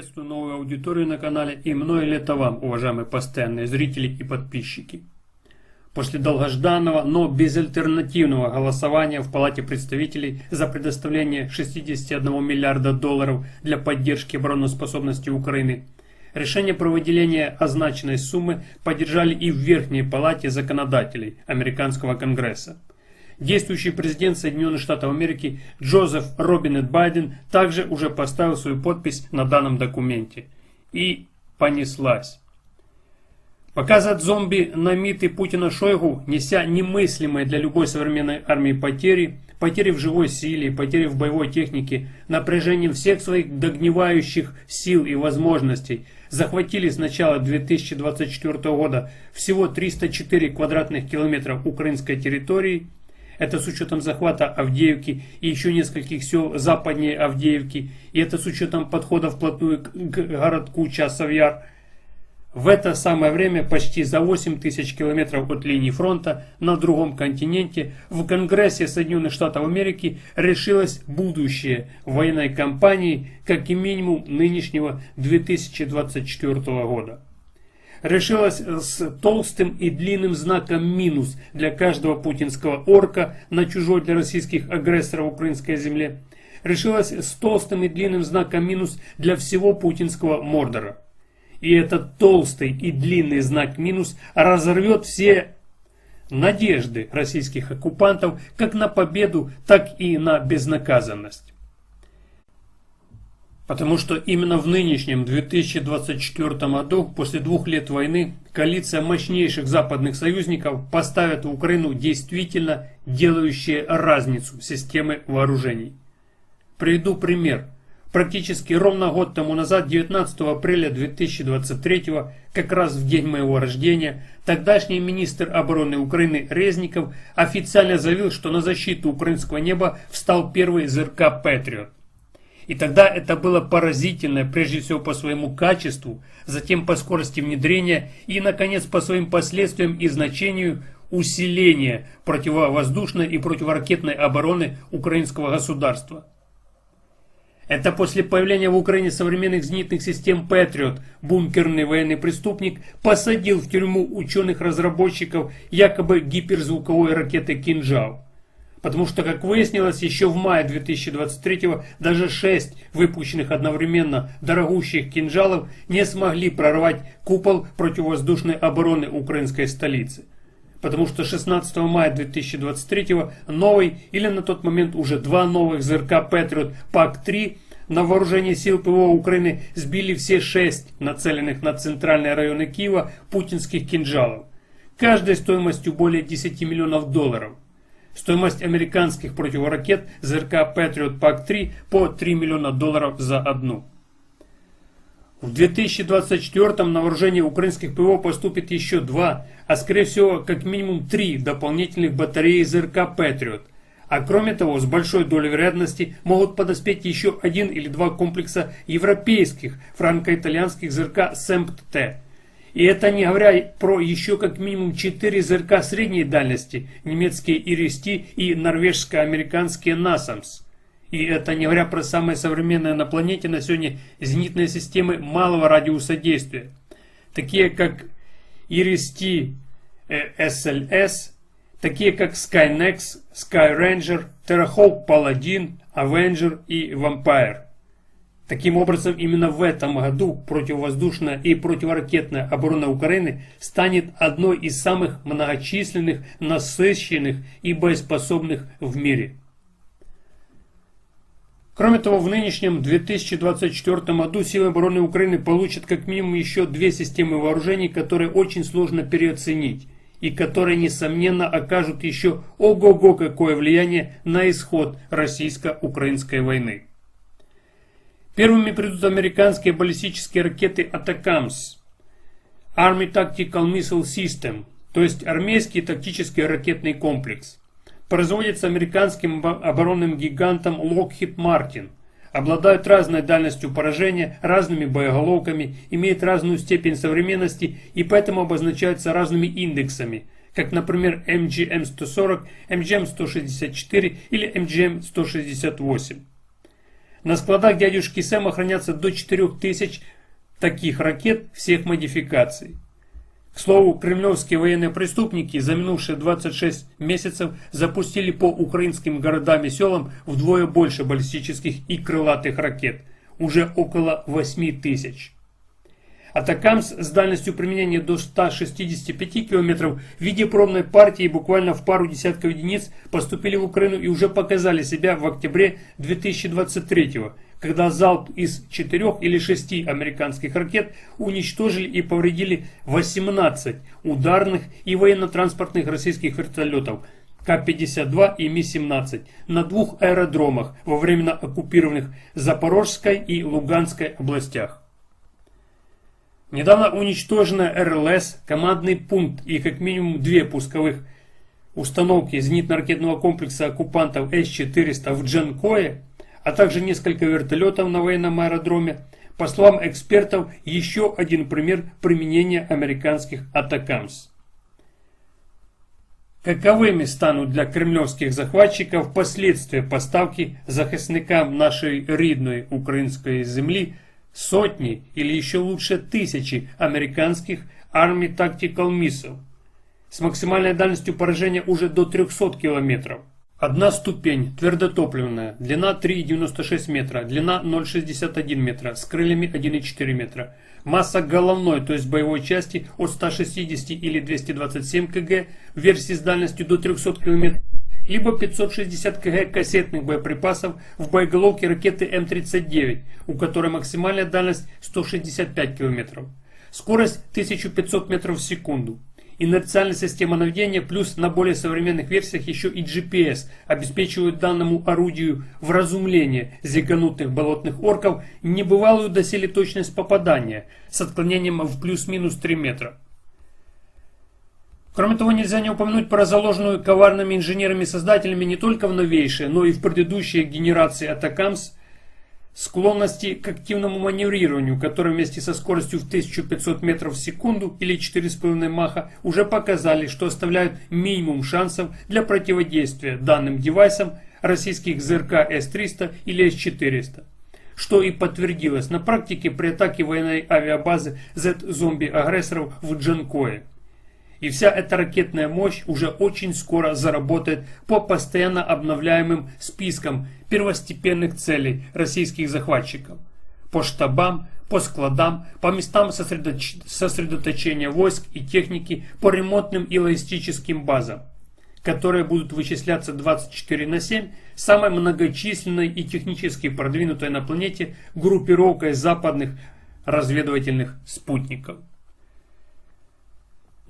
Приветствую новую аудиторию на канале и многое лето вам, уважаемые постоянные зрители и подписчики. После долгожданного, но безальтернативного голосования в Палате представителей за предоставление 61 миллиарда долларов для поддержки обороноспособности Украины, решение про выделение означенной суммы поддержали и в Верхней Палате законодателей Американского Конгресса. Действующий президент Соединенных Штатов Америки Джозеф Робинет Байден также уже поставил свою подпись на данном документе. И понеслась. Показать зомби на миты Путина Шойгу, неся немыслимые для любой современной армии потери, потери в живой силе, потери в боевой технике, напряжением всех своих догнивающих сил и возможностей, захватили с начала 2024 года всего 304 квадратных километров украинской территории – это с учетом захвата Авдеевки и еще нескольких сел западнее Авдеевки. И это с учетом подхода вплотную к городку Часов Яр. В это самое время почти за 8 тысяч километров от линии фронта на другом континенте в Конгрессе Соединенных Штатов Америки решилось будущее военной кампании как и минимум нынешнего 2024 года решилась с толстым и длинным знаком минус для каждого путинского орка на чужой для российских агрессоров украинской земле. Решилась с толстым и длинным знаком минус для всего путинского мордора. И этот толстый и длинный знак минус разорвет все надежды российских оккупантов как на победу, так и на безнаказанность. Потому что именно в нынешнем 2024 году, после двух лет войны, коалиция мощнейших западных союзников поставит в Украину действительно делающие разницу системы вооружений. Приведу пример. Практически ровно год тому назад, 19 апреля 2023, как раз в день моего рождения, тогдашний министр обороны Украины Резников официально заявил, что на защиту украинского неба встал первый ЗРК «Патриот». И тогда это было поразительно, прежде всего по своему качеству, затем по скорости внедрения и, наконец, по своим последствиям и значению усиления противовоздушной и противоракетной обороны украинского государства. Это после появления в Украине современных зенитных систем Патриот бункерный военный преступник посадил в тюрьму ученых-разработчиков якобы гиперзвуковой ракеты «Кинжал». Потому что, как выяснилось, еще в мае 2023 даже шесть выпущенных одновременно дорогущих кинжалов не смогли прорвать купол противовоздушной обороны украинской столицы. Потому что 16 мая 2023 новый или на тот момент уже два новых ЗРК Патриот ПАК-3 на вооружении сил ПВО Украины сбили все шесть нацеленных на центральные районы Киева путинских кинжалов. Каждой стоимостью более 10 миллионов долларов. Стоимость американских противоракет ЗРК Patriot PAC-3 по 3 миллиона долларов за одну. В 2024 на вооружение украинских ПВО поступит еще два, а скорее всего как минимум три дополнительных батареи ЗРК Patriot. А кроме того, с большой долей вероятности могут подоспеть еще один или два комплекса европейских франко-итальянских ЗРК СЭМПТ. И это не говоря про еще как минимум 4 ЗРК средней дальности, немецкие Иристи и норвежско-американские НАСАМС. И это не говоря про самые современные на планете на сегодня зенитные системы малого радиуса действия. Такие как Иристи SLS, такие как Skynex, Skyranger, Terrahawk Paladin, Avenger и Vampire. Таким образом, именно в этом году противовоздушная и противоракетная оборона Украины станет одной из самых многочисленных, насыщенных и боеспособных в мире. Кроме того, в нынешнем 2024 году силы обороны Украины получат как минимум еще две системы вооружений, которые очень сложно переоценить и которые, несомненно, окажут еще ого-го какое влияние на исход российско-украинской войны. Первыми придут американские баллистические ракеты Атакамс, Army Tactical Missile System, то есть армейский тактический ракетный комплекс. Производится американским оборонным гигантом Lockheed Martin. Обладают разной дальностью поражения, разными боеголовками, имеет разную степень современности и поэтому обозначаются разными индексами, как, например, MGM-140, MGM-164 или MGM-168. На складах дядюшки Сэма хранятся до 4000 таких ракет всех модификаций. К слову, кремлевские военные преступники за минувшие 26 месяцев запустили по украинским городам и селам вдвое больше баллистических и крылатых ракет, уже около 8 тысяч. Атакамс с дальностью применения до 165 км в виде пробной партии буквально в пару десятков единиц поступили в Украину и уже показали себя в октябре 2023 года когда залп из четырех или шести американских ракет уничтожили и повредили 18 ударных и военно-транспортных российских вертолетов К-52 и Ми-17 на двух аэродромах во временно оккупированных Запорожской и Луганской областях. Недавно уничтожена РЛС, командный пункт и как минимум две пусковых установки зенитно-ракетного комплекса оккупантов С-400 в Джанкое а также несколько вертолетов на военном аэродроме. По словам экспертов, еще один пример применения американских атакамс. Каковыми станут для кремлевских захватчиков последствия поставки захисникам нашей рідної української земли сотни или еще лучше тысячи американских Army Tactical Missile с максимальной дальностью поражения уже до 300 километров. Одна ступень, твердотопливная, длина 3,96 метра, длина 0,61 метра, с крыльями 1,4 метра. Масса головной, то есть боевой части от 160 или 227 кг в версии с дальностью до 300 км, либо 560 кг кассетных боеприпасов в боеголовке ракеты М-39, у которой максимальная дальность 165 км. Скорость 1500 метров в секунду. Инерциальная система наведения плюс на более современных версиях еще и GPS обеспечивают данному орудию вразумление зиганутых болотных орков небывалую доселе точность попадания с отклонением в плюс-минус 3 метра. Кроме того, нельзя не упомянуть про заложенную коварными инженерами-создателями не только в новейшие, но и в предыдущие генерации Атакамс Склонности к активному маневрированию, которые вместе со скоростью в 1500 метров в секунду или 4,5 маха уже показали, что оставляют минимум шансов для противодействия данным девайсам российских ЗРК С-300 или С-400 что и подтвердилось на практике при атаке военной авиабазы Z-зомби-агрессоров в Джанкое. И вся эта ракетная мощь уже очень скоро заработает по постоянно обновляемым спискам первостепенных целей российских захватчиков. По штабам, по складам, по местам сосредоточ... сосредоточения войск и техники, по ремонтным и логистическим базам, которые будут вычисляться 24 на 7 самой многочисленной и технически продвинутой на планете группировкой западных разведывательных спутников.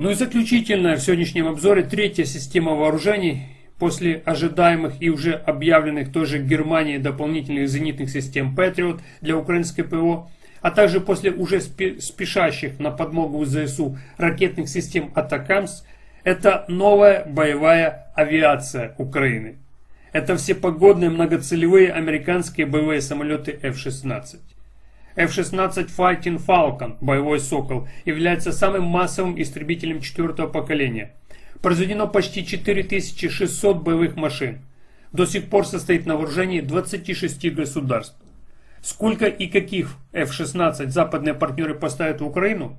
Ну и заключительная в сегодняшнем обзоре третья система вооружений после ожидаемых и уже объявленных тоже Германии дополнительных зенитных систем Patriot для украинской ПВО, а также после уже спешащих на подмогу ЗСУ ракетных систем Атакамс, это новая боевая авиация Украины. Это всепогодные многоцелевые американские боевые самолеты F-16. F-16 Fighting Falcon, боевой «Сокол», является самым массовым истребителем четвертого поколения. Произведено почти 4600 боевых машин. До сих пор состоит на вооружении 26 государств. Сколько и каких F-16 западные партнеры поставят в Украину?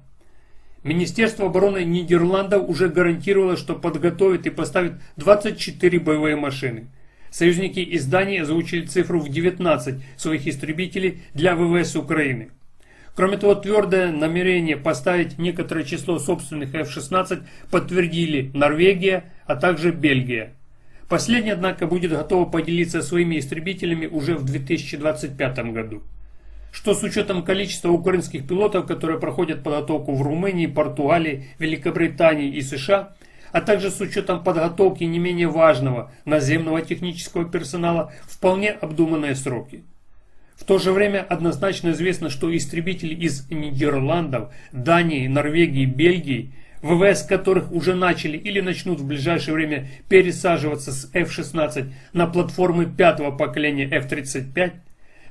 Министерство обороны Нидерландов уже гарантировало, что подготовит и поставит 24 боевые машины – Союзники из Дании озвучили цифру в 19 своих истребителей для ВВС Украины. Кроме того, твердое намерение поставить некоторое число собственных F-16 подтвердили Норвегия, а также Бельгия. Последняя, однако, будет готова поделиться своими истребителями уже в 2025 году. Что с учетом количества украинских пилотов, которые проходят подготовку в Румынии, Португалии, Великобритании и США – а также с учетом подготовки не менее важного наземного технического персонала вполне обдуманные сроки. В то же время однозначно известно, что истребители из Нидерландов, Дании, Норвегии, Бельгии, ВВС которых уже начали или начнут в ближайшее время пересаживаться с F-16 на платформы пятого поколения F-35,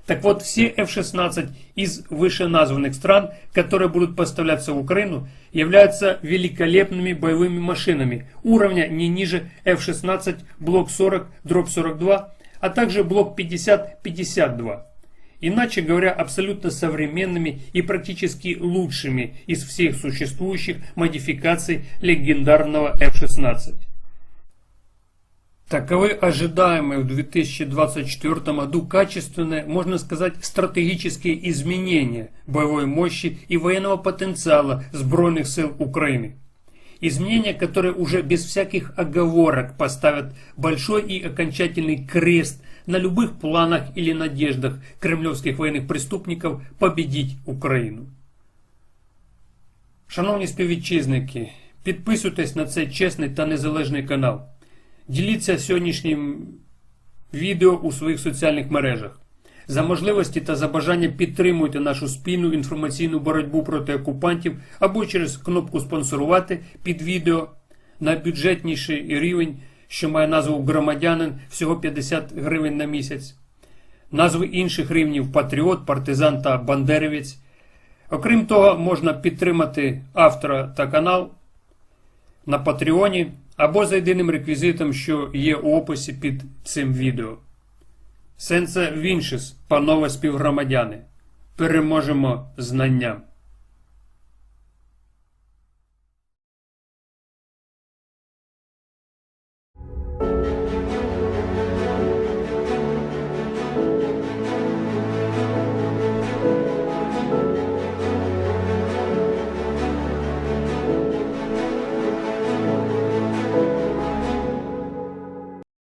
так вот, все F-16 из вышеназванных стран, которые будут поставляться в Украину, являются великолепными боевыми машинами уровня не ниже F-16 Блок 40 дробь 42, а также Блок 50-52. иначе говоря, абсолютно современными и практически лучшими из всех существующих модификаций легендарного F-16. Таковы ожидаемые в 2024 году качественные, можно сказать, стратегические изменения боевой мощи и военного потенциала Сбройных сил Украины. Изменения, которые уже без всяких оговорок поставят большой и окончательный крест на любых планах или надеждах кремлевских военных преступников победить Україну. Шановні співвітчизники, підписуйтесь на цей чесний та незалежний канал. Діліться сьогоднішнім відео у своїх соціальних мережах. За можливості та за бажання підтримуйте нашу спільну інформаційну боротьбу проти окупантів або через кнопку спонсорувати під відео на бюджетніший рівень, що має назву громадянин всього 50 гривень на місяць. Назви інших рівнів Патріот, Партизан та Бандерівець. Окрім того, можна підтримати автора та канал на Патреоні або за єдиним реквізитом, що є у описі під цим відео. Сенса віншес, панове співгромадяни. Переможемо знанням.